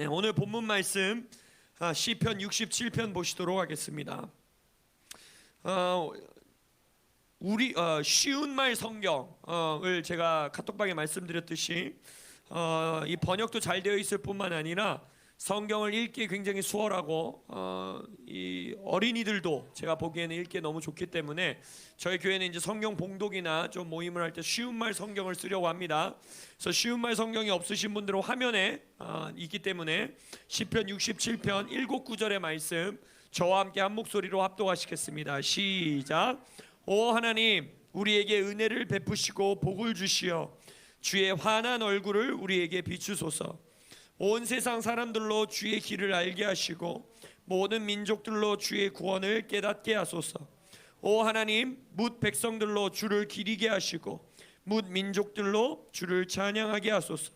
네, 오늘 본문 말씀 아, 시편 67편 보시도록 하겠습니다. 어, 우리 어, 쉬운 말 성경을 제가 카톡방에 말씀드렸듯이 어, 이 번역도 잘 되어 있을 뿐만 아니라 성경을 읽기 굉장히 수월하고 어, 이 어린이들도 제가 보기에는 읽기 너무 좋기 때문에 저희 교회는 이제 성경 봉독이나 좀 모임을 할 때 쉬운 말 성경을 쓰려고 합니다. 그래서 쉬운 말 성경이 없으신 분들은 화면에 아, 있기 때문에 시편 67편 7 구절의 말씀 저와 함께 한 목소리로 합독하시겠습니다. 시작. 오 하나님 우리에게 은혜를 베푸시고 복을 주시어 주의 환한 얼굴을 우리에게 비추소서. 온 세상 사람들로 주의 길을 알게 하시고 모든 민족들로 주의 구원을 깨닫게 하소서. 오 하나님 뭇 백성들로 주를 기리게 하시고 뭇 민족들로 주를 찬양하게 하소서.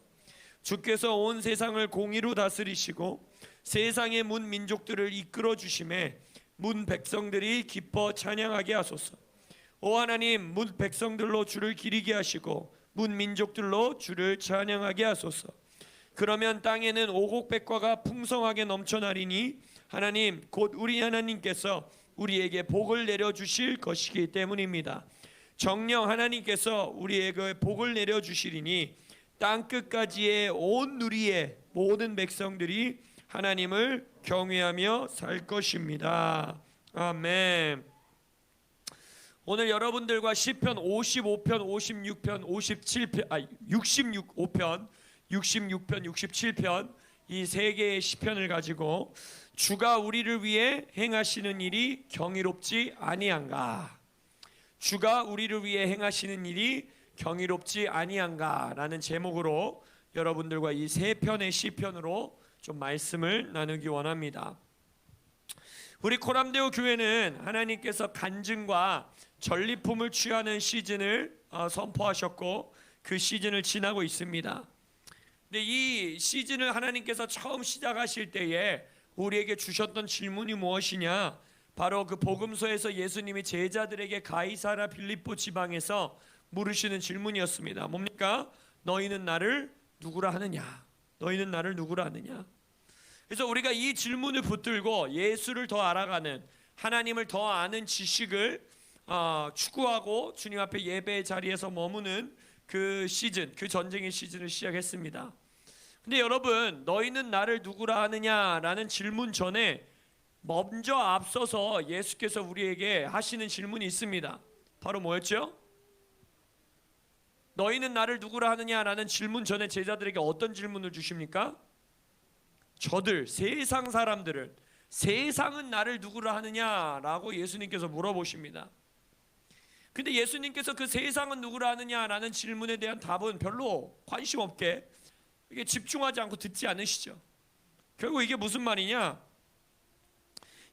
주께서 온 세상을 공의로 다스리시고 세상의 문 민족들을 이끌어 주심에 문 백성들이 기뻐 찬양하게 하소서. 오 하나님 문 백성들로 주를 기리게 하시고 문 민족들로 주를 찬양하게 하소서. 그러면 땅에는 오곡백과가 풍성하게 넘쳐나리니 하나님 곧 우리 하나님께서 우리에게 복을 내려 주실 것이기 때문입니다. 정령 하나님께서 우리에게 복을 내려 주시리니 땅 끝까지의 온 누리의 모든 백성들이 하나님을 경외하며 살 것입니다. 아멘. 오늘 여러분들과 시편 55편, 56편, 57편, 아 66편, 66편, 67편 이 세 개의 시편을 가지고 주가 우리를 위해 행하시는 일이 경이롭지 아니한가? 주가 우리를 위해 행하시는 일이 경이롭지 아니한가라는 제목으로 여러분들과 이 세 편의 시편으로 좀 말씀을 나누기 원합니다. 우리 코람데오 교회는 하나님께서 간증과 전리품을 취하는 시즌을 어, 선포하셨고 그 시즌을 지나고 있습니다. 근데 이 시즌을 하나님께서 처음 시작하실 때에 우리에게 주셨던 질문이 무엇이냐? 바로 그 복음서에서 예수님이 제자들에게 가이사라 빌립보 지방에서 물으시는 질문이었습니다. 뭡니까? 너희는 나를 누구라 하느냐? 너희는 나를 누구라 하느냐? 그래서 우리가 이 질문을 붙들고 예수를 더 알아가는 하나님을 더 아는 지식을 어, 추구하고 주님 앞에 예배의 자리에서 머무는 그 시즌, 그 전쟁의 시즌을 시작했습니다. 근데 여러분, 너희는 나를 누구라 하느냐라는 질문 전에 먼저 앞서서 예수께서 우리에게 하시는 질문이 있습니다. 바로 뭐였죠? 너희는 나를 누구라 하느냐라는 질문 전에 제자들에게 어떤 질문을 주십니까? 저들 세상 사람들은 세상은 나를 누구라 하느냐라고 예수님께서 물어보십니다. 근데 예수님께서 그 세상은 누구라 하느냐라는 질문에 대한 답은 별로 관심 없게 이게 집중하지 않고 듣지 않으시죠. 결국 이게 무슨 말이냐?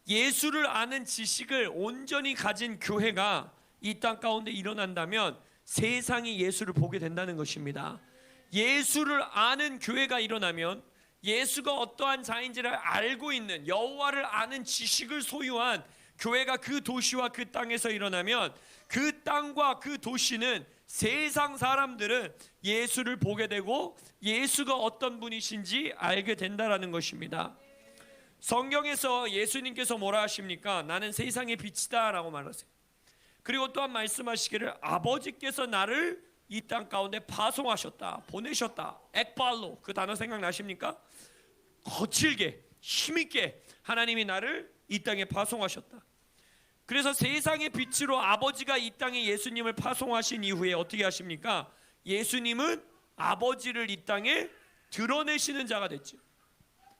예수를 아는 지식을 온전히 가진 교회가 이 땅 가운데 일어난다면 세상이 예수를 보게 된다는 것입니다. 예수를 아는 교회가 일어나면 예수가 어떠한 자인지를 알고 있는 여호와를 아는 지식을 소유한 교회가 그 도시와 그 땅에서 일어나면 그 땅과 그 도시는 세상 사람들은 예수를 보게 되고 예수가 어떤 분이신지 알게 된다라는 것입니다. 성경에서 예수님께서 뭐라 하십니까? 나는 세상의 빛이다라고 말하세요. 그리고 또한 말씀하시기를 아버지께서 나를 이 땅 가운데 파송하셨다, 보내셨다. 액발로 그 단어 생각나십니까? 거칠게, 힘있게 하나님이 나를 이 땅에 파송하셨다. 그래서 세상의 빛으로 아버지가 이 땅에 예수님을 파송하신 이후에 어떻게 하십니까? 예수님은 아버지를 이 땅에 드러내시는 자가 됐죠.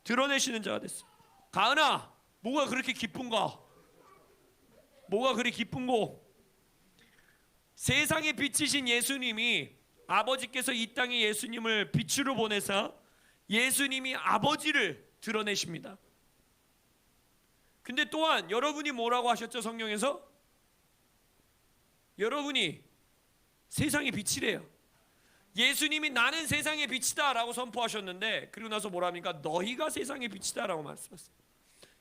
드러내시는 자가 됐어. 가은아, 뭐가 그렇게 기쁜가? 뭐가 그리 기쁜고? 세상의 빛이신 예수님이 아버지께서 이 땅에 예수님을 빛으로 보내서 예수님이 아버지를 드러내십니다. 근데 또한 여러분이 뭐라고 하셨죠 성경에서? 여러분이 세상의 빛이래요. 예수님이 나는 세상의 빛이다라고 선포하셨는데 그리고 나서 뭐라 합니까? 너희가 세상의 빛이다라고 말씀하세요.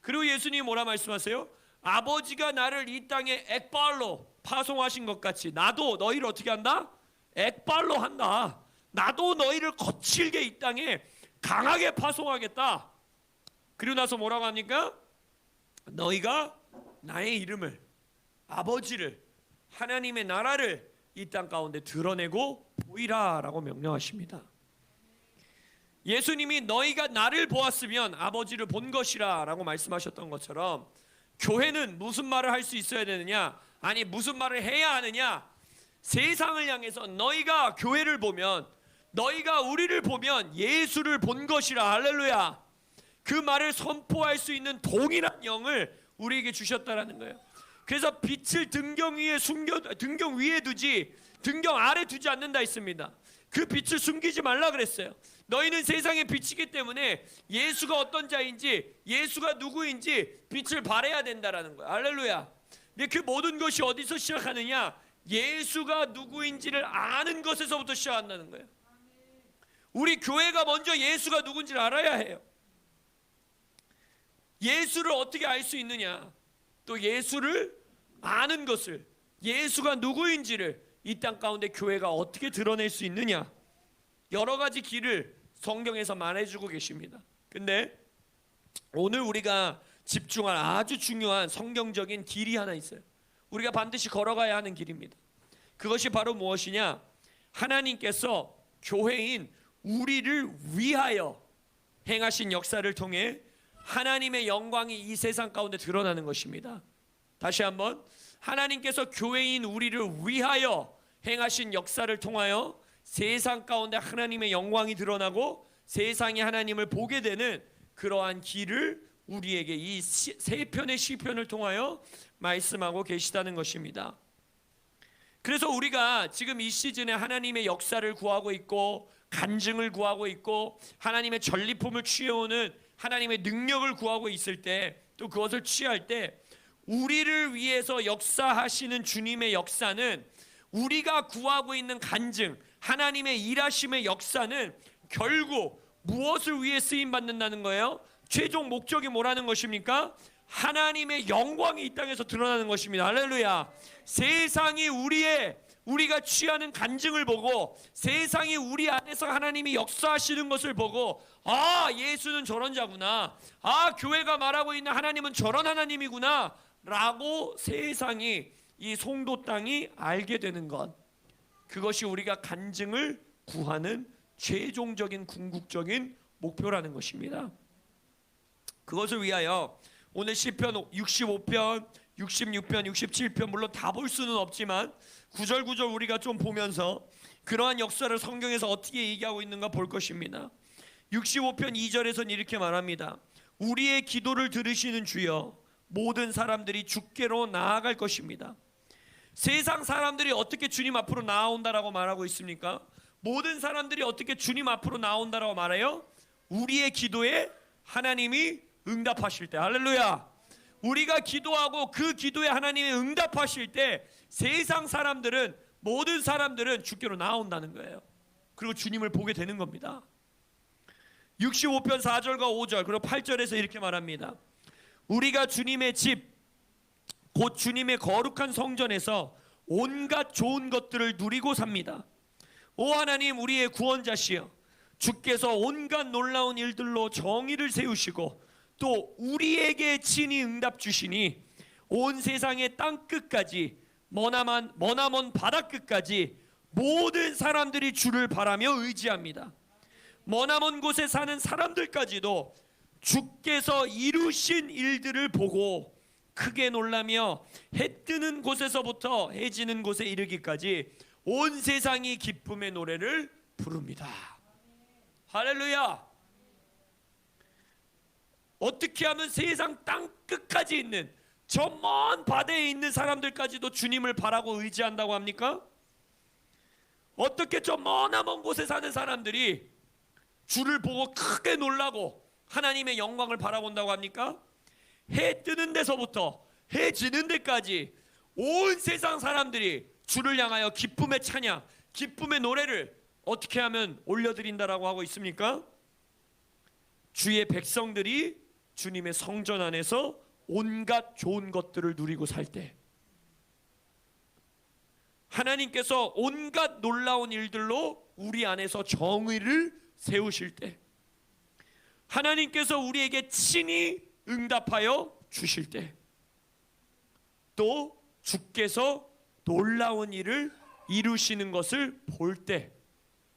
그리고 예수님이 뭐라 말씀하세요? 아버지가 나를 이 땅에 액발로 파송하신 것 같이 나도 너희를 어떻게 한다? 액발로 한다. 나도 너희를 거칠게 이 땅에 강하게 파송하겠다. 그리고 나서 뭐라고 합니까? 너희가 나의 이름을 아버지를 하나님의 나라를 이 땅 가운데 드러내고 보이라라고 명령하십니다. 예수님이 너희가 나를 보았으면 아버지를 본 것이라라고 말씀하셨던 것처럼 교회는 무슨 말을 할 수 있어야 되느냐? 아니 무슨 말을 해야 하느냐? 세상을 향해서 너희가 교회를 보면 너희가 우리를 보면 예수를 본 것이라 할렐루야. 그 말을 선포할 수 있는 동일한 영을 우리에게 주셨다라는 거예요. 그래서 빛을 등경 위에 숨겨 등경 위에 두지 등경 아래 두지 않는다 했습니다. 그 빛을 숨기지 말라 그랬어요. 너희는 세상의 빛이기 때문에 예수가 어떤 자인지 예수가 누구인지 빛을 발해야 된다라는 거예요. 할렐루야. 근데 그 모든 것이 어디서 시작하느냐? 예수가 누구인지를 아는 것에서부터 시작한다는 거예요. 우리 교회가 먼저 예수가 누군지를 알아야 해요. 예수를 어떻게 알 수 있느냐? 또 예수를 아는 것을 예수가 누구인지를 이 땅 가운데 교회가 어떻게 드러낼 수 있느냐? 여러 가지 길을 성경에서 말해주고 계십니다. 근데 오늘 우리가 집중할 아주 중요한 성경적인 길이 하나 있어요. 우리가 반드시 걸어가야 하는 길입니다. 그것이 바로 무엇이냐? 하나님께서 교회인 우리를 위하여 행하신 역사를 통해 하나님의 영광이 이 세상 가운데 드러나는 것입니다. 다시 한번 하나님께서 교회인 우리를 위하여 행하신 역사를 통하여 세상 가운데 하나님의 영광이 드러나고 세상이 하나님을 보게 되는 그러한 길을 우리에게 이 세 편의 시편을 통하여 말씀하고 계시다는 것입니다. 그래서 우리가 지금 이 시즌에 하나님의 역사를 구하고 있고 간증을 구하고 있고 하나님의 전리품을 취해오는 하나님의 능력을 구하고 있을 때 또 그것을 취할 때 우리를 위해서 역사하시는 주님의 역사는 우리가 구하고 있는 간증 하나님의 일하심의 역사는 결국 무엇을 위해 쓰임 받는다는 거예요? 최종 목적이 뭐라는 것입니까? 하나님의 영광이 이 땅에서 드러나는 것입니다. 할렐루야. 세상이 우리의 우리가 취하는 간증을 보고 세상이 우리 안에서 하나님이 역사하시는 것을 보고 아 예수는 저런 자구나. 아 교회가 말하고 있는 하나님은 저런 하나님이구나 라고 세상이 이 송도 땅이 알게 되는 것. 그것이 우리가 간증을 구하는 최종적인 궁극적인 목표라는 것입니다. 그것을 위하여 오늘 시편 65편 66편 67편 물론 다 볼 수는 없지만 구절구절 우리가 좀 보면서 그러한 역사를 성경에서 어떻게 얘기하고 있는가 볼 것입니다. 65편 2절에서는 이렇게 말합니다. 우리의 기도를 들으시는 주여 모든 사람들이 주께로 나아갈 것입니다. 세상 사람들이 어떻게 주님 앞으로 나아온다라고 말하고 있습니까? 모든 사람들이 어떻게 주님 앞으로 나온다라고 말해요? 우리의 기도에 하나님이 응답하실 때 할렐루야. 우리가 기도하고 그 기도에 하나님이 응답하실 때 세상 사람들은 모든 사람들은 주께로 나온다는 거예요. 그리고 주님을 보게 되는 겁니다. 65편 4절과 5절 그리고 8절에서 이렇게 말합니다. 우리가 주님의 집 곧 주님의 거룩한 성전에서 온갖 좋은 것들을 누리고 삽니다. 오 하나님 우리의 구원자시여 주께서 온갖 놀라운 일들로 정의를 세우시고 또 우리에게 친히 응답 주시니 온 세상의 땅 끝까지 머나만 머나먼 바다 끝까지 모든 사람들이 주를 바라며 의지합니다. 머나먼 곳에 사는 사람들까지도 주께서 이루신 일들을 보고 크게 놀라며 해 뜨는 곳에서부터 해 지는 곳에 이르기까지 온 세상이 기쁨의 노래를 부릅니다. 할렐루야. 어떻게 하면 세상 땅 끝까지 있는 저 먼 바다에 있는 사람들까지도 주님을 바라고 의지한다고 합니까? 어떻게 저 머나먼 곳에 사는 사람들이 주를 보고 크게 놀라고 하나님의 영광을 바라본다고 합니까? 해 뜨는 데서부터 해 지는 데까지 온 세상 사람들이 주를 향하여 기쁨의 찬양, 기쁨의 노래를 어떻게 하면 올려드린다라고 하고 있습니까? 주의 백성들이 주님의 성전 안에서 온갖 좋은 것들을 누리고 살 때 하나님께서 온갖 놀라운 일들로 우리 안에서 정의를 세우실 때 하나님께서 우리에게 친히 응답하여 주실 때, 또 주께서 놀라운 일을 이루시는 것을 볼 때,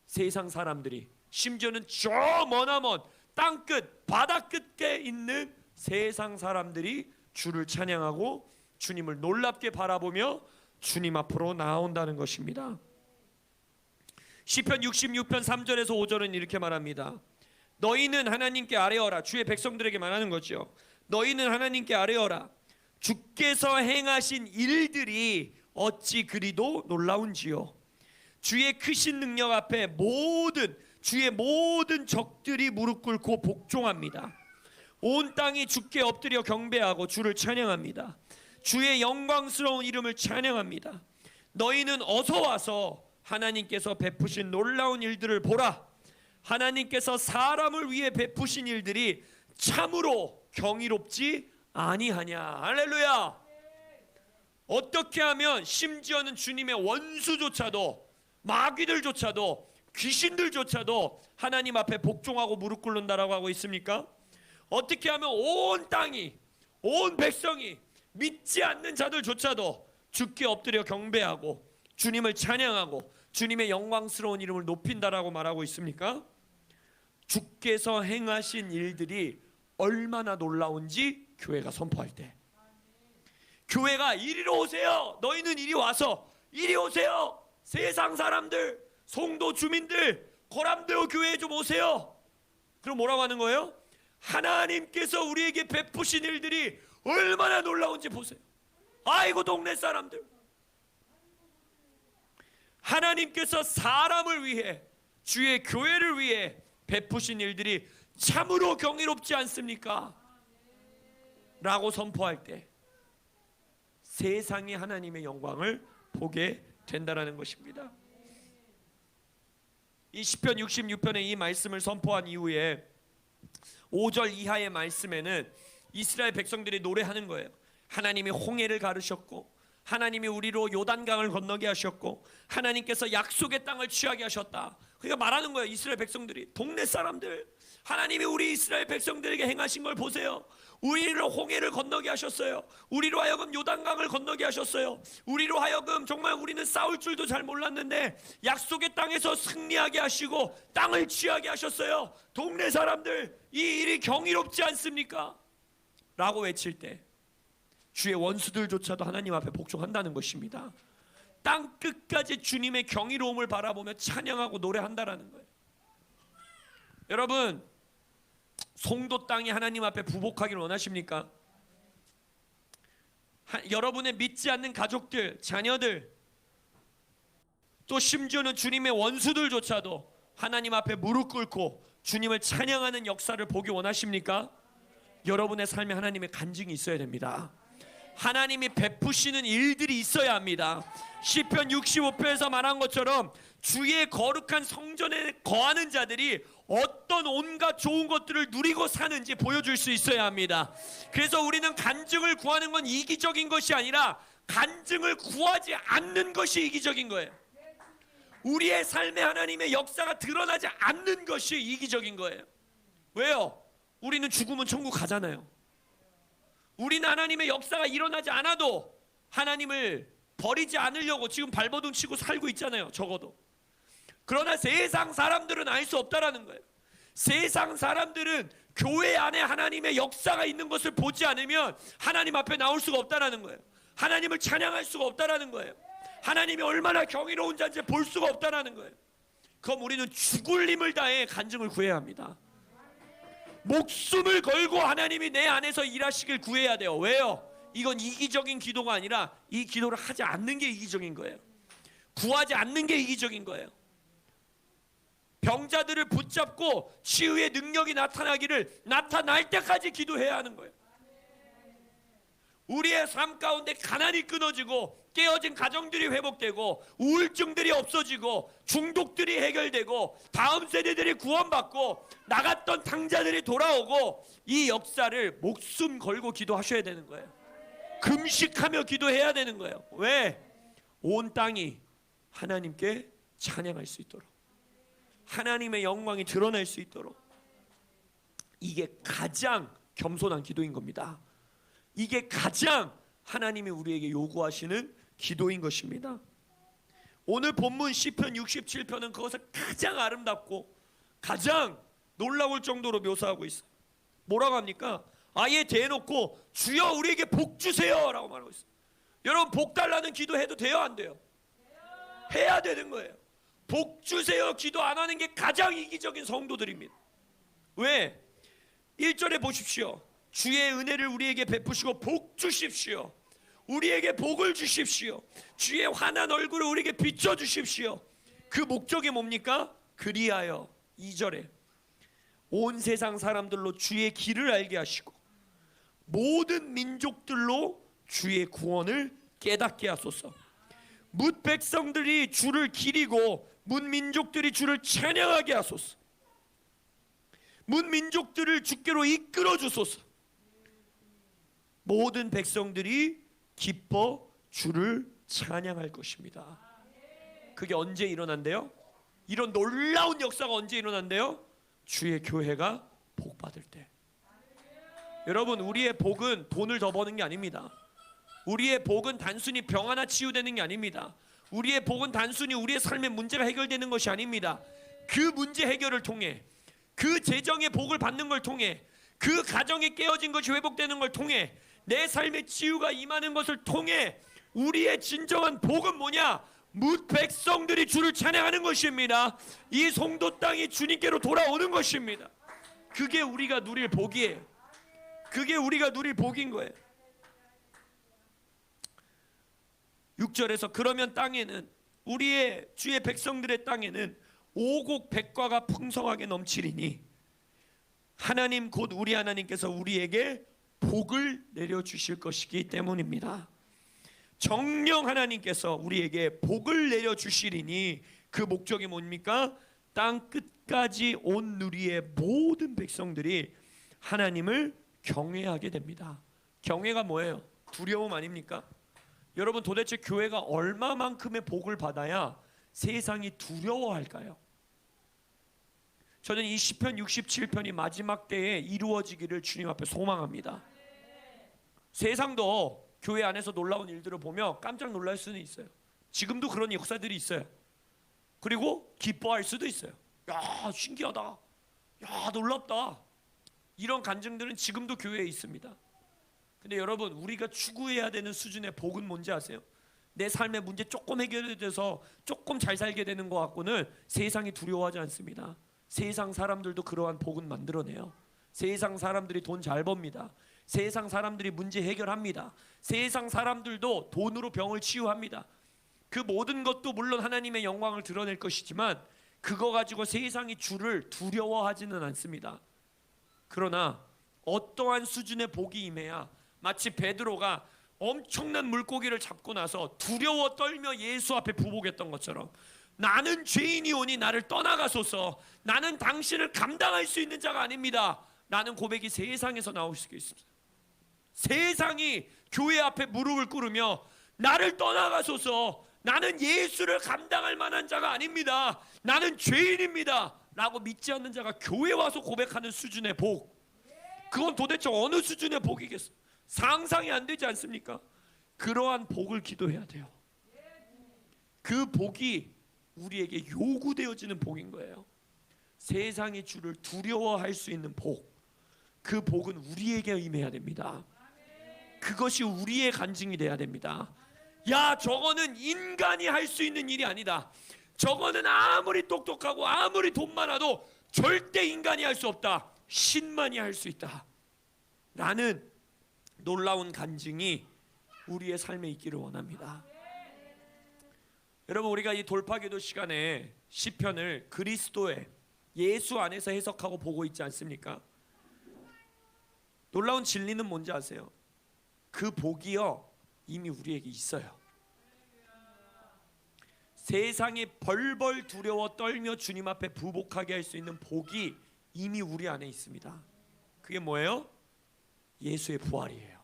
세상 사람들이 심지어는 저 머나먼 땅끝 바다 끝에 있는 세상 사람들이 주를 찬양하고 주님을 놀랍게 바라보며 주님 앞으로 나온다는 것입니다. 시편 66편 3절에서 5절은 이렇게 말합니다. 너희는 하나님께 아뢰어라. 주의 백성들에게 말하는 거죠. 너희는 하나님께 아뢰어라. 주께서 행하신 일들이 어찌 그리도 놀라운지요. 주의 크신 능력 앞에 모든 주의 모든 적들이 무릎 꿇고 복종합니다. 온 땅이 주께 엎드려 경배하고 주를 찬양합니다. 주의 영광스러운 이름을 찬양합니다. 너희는 어서 와서 하나님께서 베푸신 놀라운 일들을 보라. 하나님께서 사람을 위해 베푸신 일들이 참으로 경이롭지 아니하냐. 할렐루야. 어떻게 하면 심지어는 주님의 원수조차도 마귀들조차도 귀신들조차도 하나님 앞에 복종하고 무릎 꿇는다라고 하고 있습니까? 어떻게 하면 온 땅이 온 백성이 믿지 않는 자들조차도 주께 엎드려 경배하고 주님을 찬양하고 주님의 영광스러운 이름을 높인다라고 말하고 있습니까? 주께서 행하신 일들이 얼마나 놀라운지 교회가 선포할 때 교회가 이리로 오세요. 너희는 이리 와서 이리 오세요. 세상 사람들, 송도 주민들, 고람대오 교회에 좀 오세요. 그럼 뭐라고 하는 거예요? 하나님께서 우리에게 베푸신 일들이 얼마나 놀라운지 보세요. 아이고 동네 사람들. 하나님께서 사람을 위해 주의 교회를 위해 베푸신 일들이 참으로 경이롭지 않습니까? 라고 선포할 때 세상이 하나님의 영광을 보게 된다라는 것입니다. 이 시편 66편의 이 말씀을 선포한 이후에 5절 이하의 말씀에는 이스라엘 백성들이 노래하는 거예요. 하나님이 홍해를 가르셨고 하나님이 우리로 요단강을 건너게 하셨고 하나님께서 약속의 땅을 취하게 하셨다. 그러니까 말하는 거예요. 이스라엘 백성들이 동네 사람들 하나님이 우리 이스라엘 백성들에게 행하신 걸 보세요. 우리를 홍해를 건너게 하셨어요. 우리로 하여금 요단강을 건너게 하셨어요. 우리로 하여금 정말 우리는 싸울 줄도 잘 몰랐는데 약속의 땅에서 승리하게 하시고 땅을 취하게 하셨어요. 동네 사람들 이 일이 경이롭지 않습니까? 라고 외칠 때 주의 원수들조차도 하나님 앞에 복종한다는 것입니다. 땅 끝까지 주님의 경이로움을 바라보며 찬양하고 노래한다라는 거예요. 여러분 송도 땅이 하나님 앞에 부복하기를 원하십니까? 하, 여러분의 믿지 않는 가족들, 자녀들, 또 심지어는 주님의 원수들조차도 하나님 앞에 무릎 꿇고 주님을 찬양하는 역사를 보기 원하십니까? 여러분의 삶에 하나님의 간증이 있어야 됩니다. 하나님이 베푸시는 일들이 있어야 합니다. 시편 65편에서 말한 것처럼 주의 거룩한 성전에 거하는 자들이 어떤 온갖 좋은 것들을 누리고 사는지 보여줄 수 있어야 합니다. 그래서 우리는 간증을 구하는 건 이기적인 것이 아니라 간증을 구하지 않는 것이 이기적인 거예요. 우리의 삶에 하나님의 역사가 드러나지 않는 것이 이기적인 거예요. 왜요? 우리는 죽으면 천국 가잖아요. 우리는 하나님의 역사가 일어나지 않아도 하나님을 버리지 않으려고 지금 발버둥 치고 살고 있잖아요. 적어도. 그러나 세상 사람들은 알 수 없다라는 거예요. 세상 사람들은 교회 안에 하나님의 역사가 있는 것을 보지 않으면 하나님 앞에 나올 수가 없다라는 거예요. 하나님을 찬양할 수가 없다라는 거예요. 하나님이 얼마나 경이로운 자인지 볼 수가 없다라는 거예요. 그럼 우리는 죽을 힘을 다해 간증을 구해야 합니다. 목숨을 걸고 하나님이 내 안에서 일하시길 구해야 돼요. 왜요? 이건 이기적인 기도가 아니라 이 기도를 하지 않는 게 이기적인 거예요. 구하지 않는 게 이기적인 거예요. 병자들을 붙잡고 치유의 능력이 나타나기를 나타날 때까지 기도해야 하는 거예요. 우리의 삶 가운데 가난이 끊어지고 깨어진 가정들이 회복되고 우울증들이 없어지고 중독들이 해결되고 다음 세대들이 구원받고 나갔던 탕자들이 돌아오고 이 역사를 목숨 걸고 기도하셔야 되는 거예요. 금식하며 기도해야 되는 거예요. 왜? 온 땅이 하나님께 찬양할 수 있도록 하나님의 영광이 드러날 수 있도록 이게 가장 겸손한 기도인 겁니다. 이게 가장 하나님이 우리에게 요구하시는 기도인 것입니다. 오늘 본문 시편 67편은 그것을 가장 아름답고 가장 놀라울 정도로 묘사하고 있어요. 뭐라고 합니까? 아예 대놓고 주여 우리에게 복 주세요라고 말하고 있어요. 여러분 복 달라는 기도 해도 돼요 안 돼요? 해야 되는 거예요. 복 주세요 기도 안 하는 게 가장 이기적인 성도들입니다. 왜? 1절에 보십시오. 주의 은혜를 우리에게 베푸시고 복 주십시오. 우리에게 복을 주십시오. 주의 환한 얼굴을 우리에게 비춰 주십시오. 그 목적이 뭡니까? 그리하여 2절에 온 세상 사람들로 주의 길을 알게 하시고 모든 민족들로 주의 구원을 깨닫게 하소서. 뭇 백성들이 주를 기리고 문 민족들이 주를 찬양하게 하소서. 문 민족들을 주께로 이끌어 주소서. 모든 백성들이 기뻐 주를 찬양할 것입니다. 그게 언제 일어난대요? 이런 놀라운 역사가 언제 일어난대요? 주의 교회가 복 받을 때. 여러분, 우리의 복은 돈을 더 버는 게 아닙니다. 우리의 복은 단순히 병 하나 치유되는 게 아닙니다. 우리의 복은 단순히 우리의 삶의 문제가 해결되는 것이 아닙니다. 그 문제 해결을 통해 그 재정의 복을 받는 걸 통해 그 가정이 깨어진 것이 회복되는 걸 통해 내 삶의 치유가 임하는 것을 통해 우리의 진정한 복은 뭐냐? 뭇 백성들이 주를 찬양하는 것입니다. 이 송도 땅이 주님께로 돌아오는 것입니다. 그게 우리가 누릴 복이에요. 그게 우리가 누릴 복인 거예요. 6절에서 그러면 땅에는 우리의 주의 백성들의 땅에는 오곡 백과가 풍성하게 넘치리니 하나님 곧 우리 하나님께서 우리에게 복을 내려 주실 것이기 때문입니다. 정령 하나님께서 우리에게 복을 내려 주시리니 그 목적이 뭡니까? 땅 끝까지 온 누리의 모든 백성들이 하나님을 경외하게 됩니다. 경외가 뭐예요? 두려움 아닙니까? 여러분 도대체 교회가 얼마만큼의 복을 받아야 세상이 두려워할까요? 저는 이 시편 67편이 마지막 때에 이루어지기를 주님 앞에 소망합니다. 세상도 교회 안에서 놀라운 일들을 보며 깜짝 놀랄 수는 있어요. 지금도 그런 역사들이 있어요. 그리고 기뻐할 수도 있어요. 야, 신기하다. 야, 놀랍다. 이런 간증들은 지금도 교회에 있습니다. 근데 여러분, 우리가 추구해야 되는 수준의 복은 뭔지 아세요? 내 삶의 문제 조금 해결돼서 조금 잘 살게 되는 것 같고는 세상이 두려워하지 않습니다. 세상 사람들도 그러한 복은 만들어내요. 세상 사람들이 돈 잘 법니다. 세상 사람들이 문제 해결합니다. 세상 사람들도 돈으로 병을 치유합니다. 그 모든 것도 물론 하나님의 영광을 드러낼 것이지만 그거 가지고 세상이 주를 두려워하지는 않습니다. 그러나 어떠한 수준의 복이 임해야 마치 베드로가 엄청난 물고기를 잡고 나서 두려워 떨며 예수 앞에 부복했던 것처럼 나는 죄인이오니 나를 떠나가소서 나는 당신을 감당할 수 있는 자가 아닙니다. 라는 고백이 세상에서 나올 수 있습니다. 세상이 교회 앞에 무릎을 꿇으며 나를 떠나가소서 나는 예수를 감당할 만한 자가 아닙니다. 나는 죄인입니다. 라고 믿지 않는 자가 교회 와서 고백하는 수준의 복. 그건 도대체 어느 수준의 복이겠어? 상상이 안 되지 않습니까? 그러한 복을 기도해야 돼요. 그 복이 우리에게 요구되어지는 복인 거예요. 세상의 주를 두려워할 수 있는 복. 그 복은 우리에게 임해야 됩니다. 그것이 우리의 간증이 돼야 됩니다. 야, 저거는 인간이 할 수 있는 일이 아니다. 저거는 아무리 똑똑하고 아무리 돈 많아도 절대 인간이 할 수 없다. 신만이 할 수 있다. 라는 놀라운 간증이 우리의 삶에 있기를 원합니다. 여러분 우리가 이 돌파기도 시간에 시편을 그리스도의 예수 안에서 해석하고 보고 있지 않습니까? 놀라운 진리는 뭔지 아세요? 그 복이요 이미 우리에게 있어요. 세상이 벌벌 두려워 떨며 주님 앞에 부복하게 할 수 있는 복이 이미 우리 안에 있습니다. 그게 뭐예요? 예수의 부활이에요.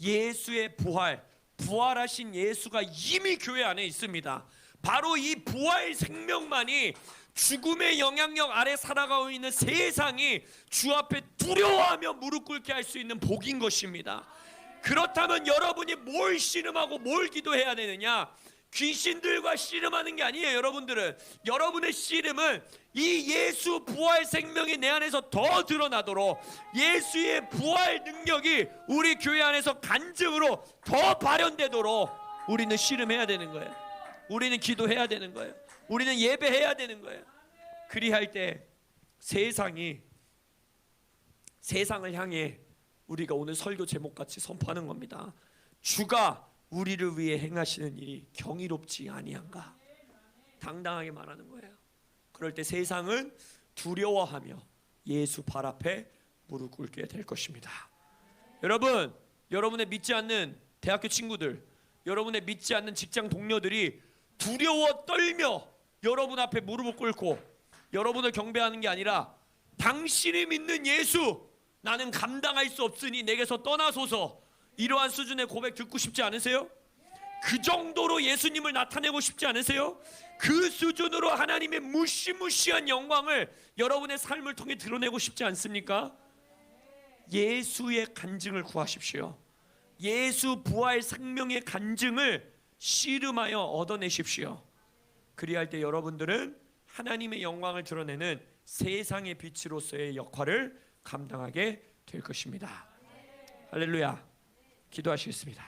예수의 부활, 부활하신 예수가 이미 교회 안에 있습니다. 바로 이 부활 생명만이 죽음의 영향력 아래 살아가고 있는 세상이 주 앞에 두려워하며 무릎 꿇게 할 수 있는 복인 것입니다. 그렇다면 여러분이 뭘 씨름하고 뭘 기도해야 되느냐? 귀신들과 씨름하는 게 아니에요, 여러분들은. 여러분의 씨름은 이 예수 부활 생명이 내 안에서 더 드러나도록 예수의 부활 능력이 우리 교회 안에서 간증으로 더 발현되도록 우리는 씨름해야 되는 거예요. 우리는 기도해야 되는 거예요. 우리는 예배해야 되는 거예요. 그리할 때 세상이 세상을 향해 우리가 오늘 설교 제목 같이 선포하는 겁니다. 주가 우리를 위해 행하시는 일이 경이롭지 아니한가? 당당하게 말하는 거예요. 그럴 때 세상은 두려워하며 예수 발 앞에 무릎 꿇게 될 것입니다. 여러분, 여러분의 믿지 않는 대학교 친구들, 여러분의 믿지 않는 직장 동료들이 두려워 떨며 여러분 앞에 무릎을 꿇고 여러분을 경배하는 게 아니라 당신이 믿는 예수 나는 감당할 수 없으니 내게서 떠나소서 이러한 수준의 고백 듣고 싶지 않으세요? 그 정도로 예수님을 나타내고 싶지 않으세요? 그 수준으로 하나님의 무시무시한 영광을 여러분의 삶을 통해 드러내고 싶지 않습니까? 예수의 간증을 구하십시오. 예수 부활 생명의 간증을 씨름하여 얻어내십시오. 그리할 때 여러분들은 하나님의 영광을 드러내는 세상의 빛으로서의 역할을 감당하게 될 것입니다. 할렐루야. 기도하시겠습니다.